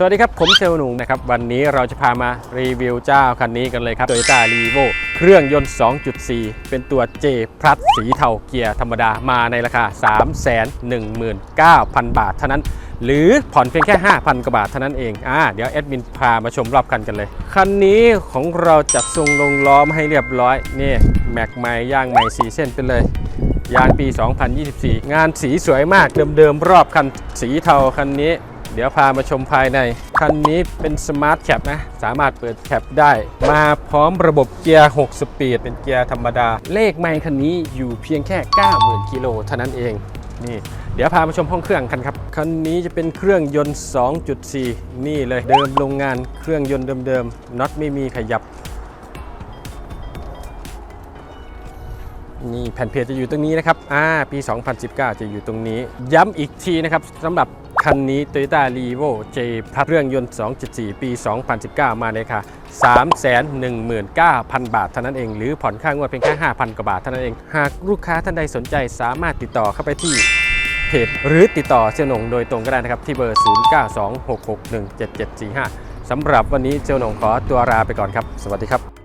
สวัสดีครับ ผมเซลหนุ่งนะครับ วันนี้เราจะพามารีวิวเจ้าคันนี้กันเลยครับ Toyota r e v o เครื่องยนต์ 2.4 เป็นตัว J Plus สีเทาเกียร์ธรรมดามาในราคา 319,000 บาทเท่านั้น หรือผ่อนเพียงแค่ 5,000 กว่าบาทเท่านั้นเองอ่าเดี๋ยวแอดมินพามาชมรอบคันกันเลย คันนี้ของเราจัดทรงลงล้อมให้เรียบร้อย นี่แม็กใหม่ย่างใหม่สีเส้นไปเลยยางปี 2024 งานสีสวยมากเดิมๆรอบคันสีเทาคันนี้ เดี๋ยวพามาชมภายใน คันนี้เป็นสมาร์ทแคปนะ สามารถเปิดแคปได้ มาพร้อมระบบเกียร์ 6 สปีด เป็นเกียร์ธรรมดา เลขไม่คันนี้อยู่เพียงแค่ 90,000 กิโลเท่านั้นเองนี่เดี๋ยวพามาชมห้องเครื่องกันครับ คันนี้จะเป็นเครื่องยนต์ 2.4 นี่เลยเดิมโรงงานเครื่องยนต์เดิมๆน็อตไม่มีขยับ นี่แผ่นเพจจะอยู่ตรงนี้นะครับอ่าปี 2019 จะอยู่ตรงนี้ ย้ำอีกทีนะครับสำหรับ คันนี้ Toyota r e v o J พัดเครื่องยนต์ 2.4 ปี 2019 มาในราคา319,000 บาทเท่านั้นเอง หรือผ่อนค่างวดเพียงแค่ 5,000 กว่าบาทเท่านั้นเอง หากลูกค้าท่านใดสนใจสามารถติดต่อเข้าไปที่เพจหรือติดต่อเซียวหนงโดยตรงก็ได้นะครับ ที่เบอร์ 0926617745สำหรับวันนี้เซียวหนงขอตัวลาไปก่อนครับ สวัสดีครับ